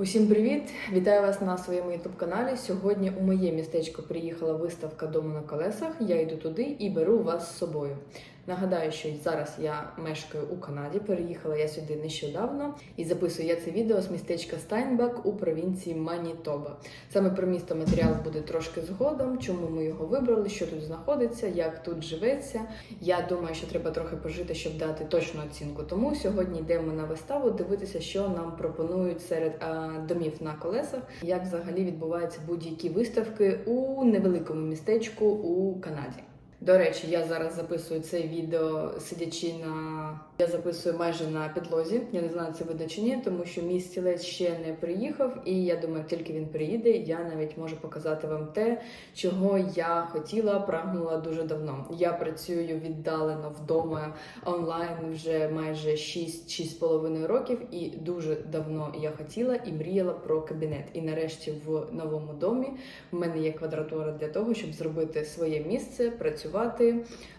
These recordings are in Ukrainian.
Усім привіт! Вітаю вас на своєму youtube каналі. Сьогодні у моє містечко приїхала виставка дому на колесах. Я йду туди і беру вас з собою. Нагадаю, що зараз я мешкаю у Канаді. Переїхала я сюди нещодавно і записую я це відео з містечка Стайнбак у провінції Манітоба. Саме про місто матеріал буде трошки згодом. Чому ми його вибрали, що тут знаходиться, як тут живеться. Я думаю, що треба трохи пожити, щоб дати точну оцінку. Тому сьогодні йдемо на виставу дивитися, що нам пропонують серед а, домів на колесах, як взагалі відбуваються будь-які виставки у невеликому містечку у Канаді. До речі, я зараз записую це відео сидячи на я записую майже на підлозі. Я не знаю, це видно чи ні, тому що мій стілець ще не приїхав, і я думаю, тільки він приїде, я навіть можу показати вам те, чого я хотіла, прагнула дуже давно. Я працюю віддалено вдома онлайн вже майже 6-6,5 років, і дуже давно я хотіла і мріяла про кабінет. І нарешті в новому домі в мене є квадратура для того, щоб зробити своє місце, працювати,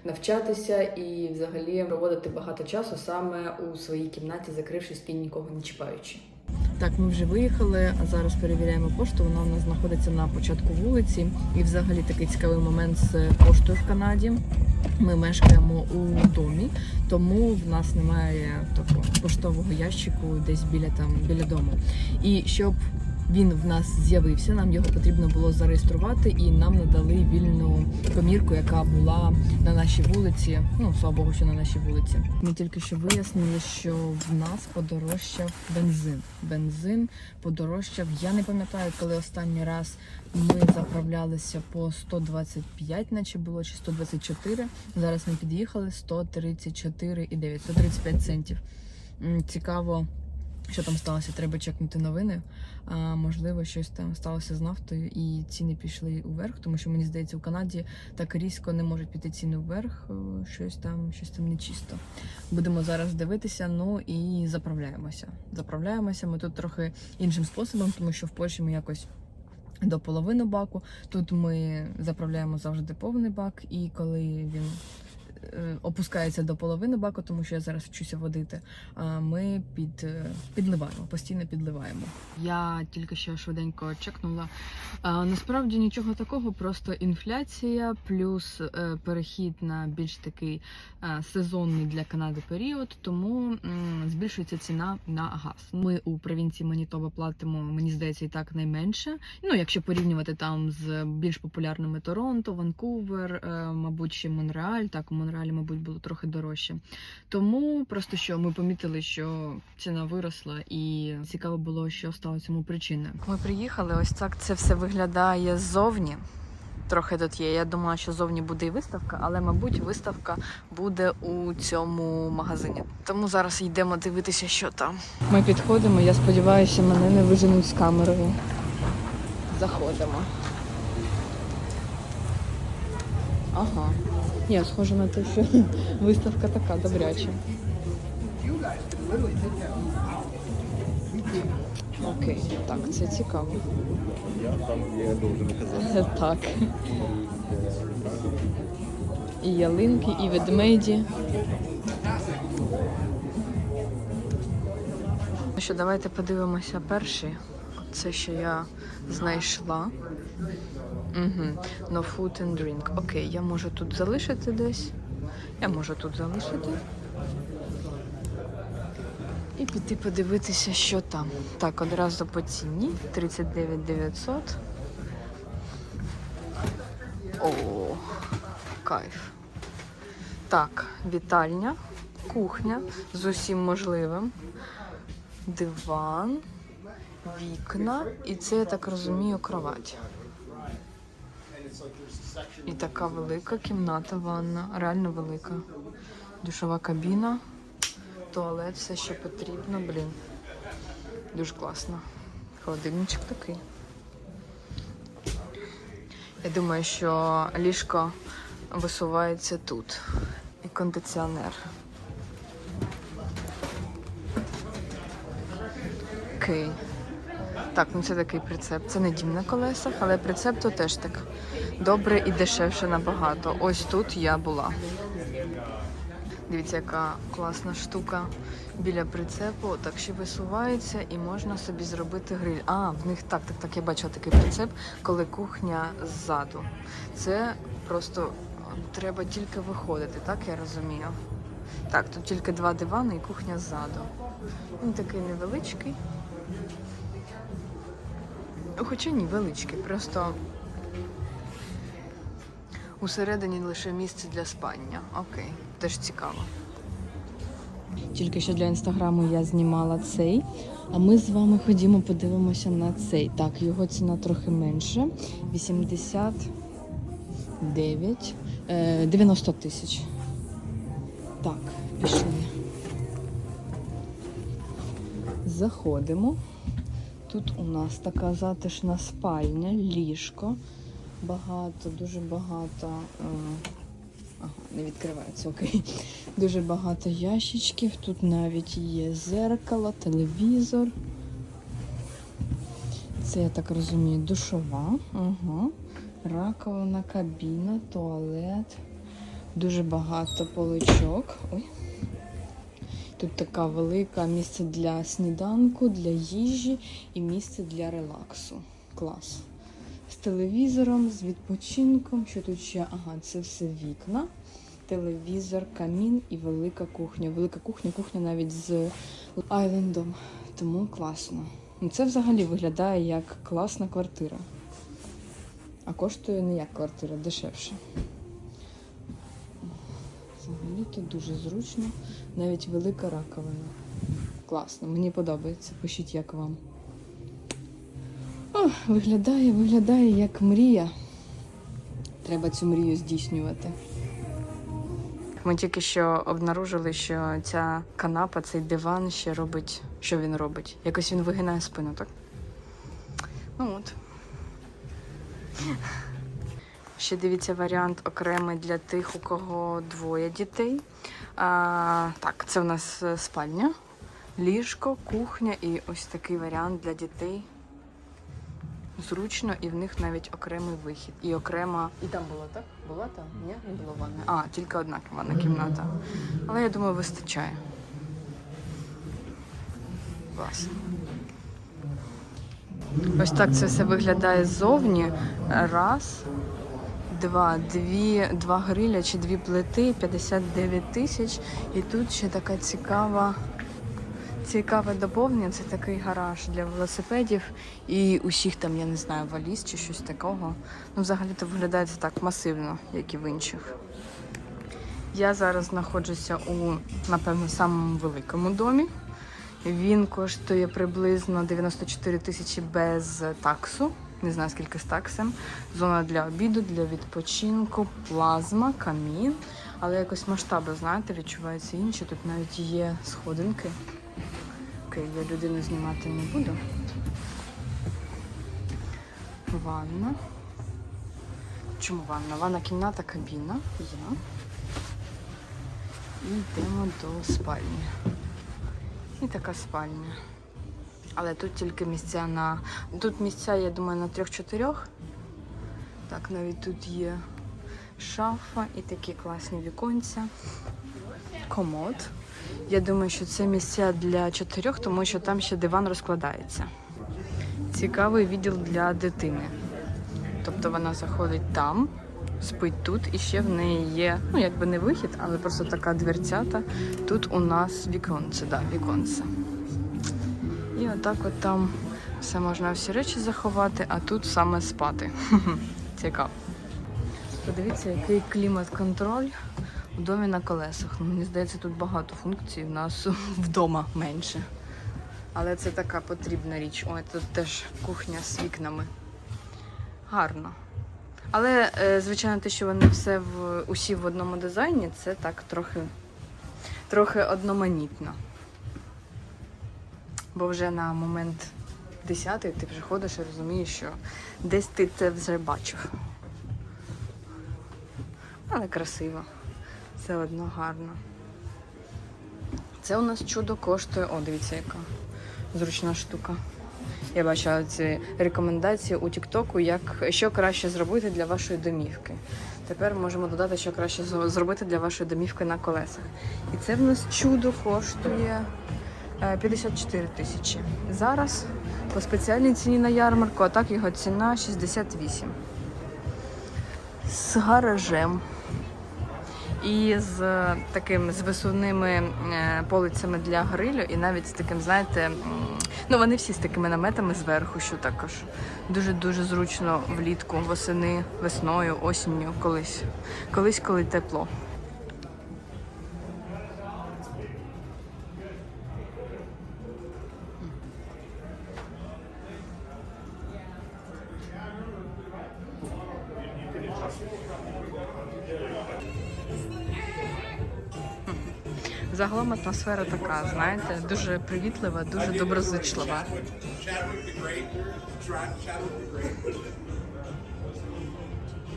навчатися і взагалі проводити багато часу саме у своїй кімнаті, закрившись і нікого не чіпаючи. Так, ми вже виїхали, а зараз перевіряємо пошту. Вона у нас знаходиться на початку вулиці. І взагалі такий цікавий момент з поштою в Канаді. Ми мешкаємо у домі, тому в нас немає такого поштового ящику десь біля там біля дому. І щоб він в нас з'явився, нам його потрібно було зареєструвати, і нам надали вільну комірку, яка була на нашій вулиці. Ну слава Богу, що на нашій вулиці. Ми тільки що вияснили, що в нас подорожчав бензин. Бензин подорожчав. Я не пам'ятаю, коли останній раз ми заправлялися по 125, наче було чи 124. Зараз ми під'їхали 134,9, 135 центів. Цікаво. Що там сталося? Треба чекнути новини. А можливо, щось там сталося з нафтою, і ціни пішли вверх, тому що мені здається, у Канаді так різко не можуть піти ціни вверх. Е, Щось там, щось там нечисто. Будемо зараз дивитися. Ну і заправляємося. Заправляємося. Ми тут трохи іншим способом, тому що в Польщі ми якось. До половини баку. Тут ми заправляємо завжди повний бак, і коли він опускається до половини баку, тому що я зараз вчуся водити. А ми під, е, підливаємо, постійно підливаємо. Я тільки що швиденько чекнула. А, насправді нічого такого, просто інфляція, плюс е, перехід на більш такий е, сезонний для Канади період, тому збільшується ціна на газ. Ми у провінції Манітоба платимо, мені здається, і так найменше. Ну, якщо порівнювати там з більш популярними Торонто, Ванкувер, е, мабуть, ще Монреаль. Так, у Монреалі, мабуть, було трохи дорожче. Тому просто що ми помітили, що ціна виросла, і цікаво було, що стало цьому причиною. Ми приїхали, ось так це все виглядає ззовні. Трохи тут є. Я думала, що зовні буде і виставка, але, мабуть, виставка буде у цьому магазині. Тому зараз йдемо дивитися, що там. Ми підходимо. Я сподіваюся, мене не виженуть з камерою. Заходимо. Ага. Ні, схоже на те, що виставка така добряча. Окей, так, це цікаво. Я там я должен казати. Так. І ялинки, і ведмеді. Ну Що, давайте подивимося перший. Це що я знайшла. Угу. No food and drink. Окей, я можу тут залишити десь. Я можу тут залишити. І піти подивитися, що там. Так, одразу по ціні. 39 900. О, кайф. Так, вітальня, кухня з усім можливим. Диван, вікна. І це, я так розумію, кровать. І така велика кімната, ванна, реально велика. Душова кабіна, туалет, все, що потрібно, блін. Дуже класно. Холодильничок такий. Я думаю, що ліжко висувається тут. І кондиціонер. Окей. Так, ну це такий прицеп. Це не дім на колесах, але прицеп то теж так добре і дешевше набагато. Ось тут я була. Дивіться, яка класна штука біля прицепу. Так ще висувається і можна собі зробити гриль. А, в них так, так, так. Я бачила такий прицеп, коли кухня ззаду. Це просто треба тільки виходити, так я розумію. Так, тут тільки два дивани і кухня ззаду. Він такий невеличкий. Ну, Хоча ні, величкий, просто усередині лише місце для спання. Окей, теж цікаво. Тільки що для інстаграму я знімала цей, а ми з вами ходімо, подивимося на цей. Так, його ціна трохи менше. 89, е, 90 тисяч. Так, пішли. Заходимо. Тут у нас така затишна спальня, ліжко. Багато, дуже багато. е, Ага, не відкривається, окей. Дуже багато ящичків. Тут навіть є зеркало, телевізор. Це, я так розумію, душова. Ага. Раковина, кабіна, туалет. Дуже багато поличок. Ой. Тут така велика місце для сніданку, для їжі і місце для релаксу. Клас. З телевізором, з відпочинком. Що тут ще? Ага, це все вікна, телевізор, камін і велика кухня. Велика кухня, кухня навіть з айлендом. Тому класно. Ну, Це взагалі виглядає як класна квартира. А коштує не як квартира, дешевше. То дуже зручно. Навіть велика раковина. Класно, мені подобається. Пишіть, як вам. О, виглядає, виглядає як мрія. Треба цю мрію здійснювати. Ми тільки що обнаружили, що ця канапа, цей диван ще робить. Що він робить? Якось він вигинає спину, так? Ну от. Ще дивіться варіант окремий для тих, у кого двоє дітей. А, так, це у нас е, спальня, ліжко, кухня і ось такий варіант для дітей. Зручно, і в них навіть окремий вихід. І окрема. І там було так? Була там? Ні, не було ванни. А, тільки одна ванна кімната. Але я думаю, вистачає. Клас. Ось так це все виглядає ззовні. Раз, два, дві, два гриля чи дві плити, 59 тисяч. І тут ще така цікава. Цікаве доповнення це такий гараж для велосипедів і усіх там, я не знаю, валіз чи щось такого. Ну, взагалі-то виглядає це так масивно, як і в інших. Я зараз знаходжуся у, напевно, самому великому домі. Він коштує приблизно 94 тисячі без таксу. Не знаю скільки з. Зона для обіду, для відпочинку, плазма, камін. Але якось масштаби, знаєте, відчуваються інші. Тут навіть є сходинки. Окей, я людину знімати не буду. Ванна. Чому ванна? Ванна, кімната, кабіна. Я. І йдемо до спальні. І така спальня. Але тут тільки місця на. Тут місця, я думаю, на трьох-чотирьох. Так, навіть тут є шафа і такі класні віконця. Комод. Я думаю, що це місця для чотирьох, тому що там ще диван розкладається. Цікавий відділ для дитини. Тобто вона заходить там, спить тут, і ще в неї є, ну якби не вихід, але просто така дверцята. Тут у нас віконце, да, віконце. І отак от там все можна всі речі заховати, а тут саме спати. Цікаво. Подивіться, який клімат-контроль у домі на колесах. Ну, Мені здається, тут багато функцій, в нас вдома менше. Але це така потрібна річ. Ой, тут теж кухня з вікнами. Гарно. Але, е, звичайно, те, що вони все в усі в одному дизайні, це так трохи, трохи одноманітно. Бо вже на момент 10 ти вже ходиш і розумієш, що десь ти це вже бачив. Але красиво. Все одно гарно. Це у нас чудо коштує. О, дивіться, яка зручна штука. Я бачила ці рекомендації у Тіктоку, як що краще зробити для вашої домівки. Тепер можемо додати, що краще зробити для вашої домівки на колесах. І це в нас чудо коштує 54 тисячі. Зараз по спеціальній ціні на ярмарку, а так його ціна 68. З гаражем. І з е, таким з висувними е, полицями для грилю, і навіть з таким, знаєте, ну вони всі з такими наметами зверху, що також дуже дуже зручно влітку, восени, весною, осінню, колись, колись, коли тепло. Загалом атмосфера така, знаєте, дуже привітлива, дуже доброзичлива.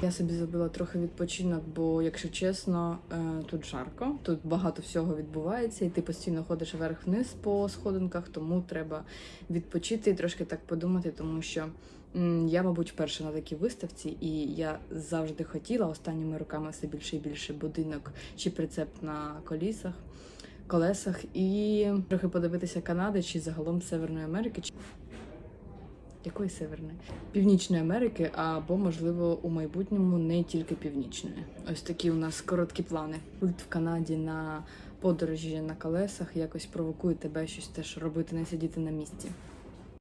Я собі зробила трохи відпочинок, бо, якщо чесно, е, тут жарко, тут багато всього відбувається, і ти постійно ходиш вверх-вниз по сходинках, тому треба відпочити і трошки так подумати, тому що я, мабуть, вперше на такій виставці, і я завжди хотіла останніми роками все більше і більше будинок чи прицеп на колісах, колесах, і трохи подивитися Канади чи загалом Северної Америки. чи- якої северної? Північної Америки, або, можливо, у майбутньому не тільки північної. Ось такі у нас короткі плани. Пульт в Канаді на подорожі на колесах якось провокує тебе щось теж робити, не сидіти на місці.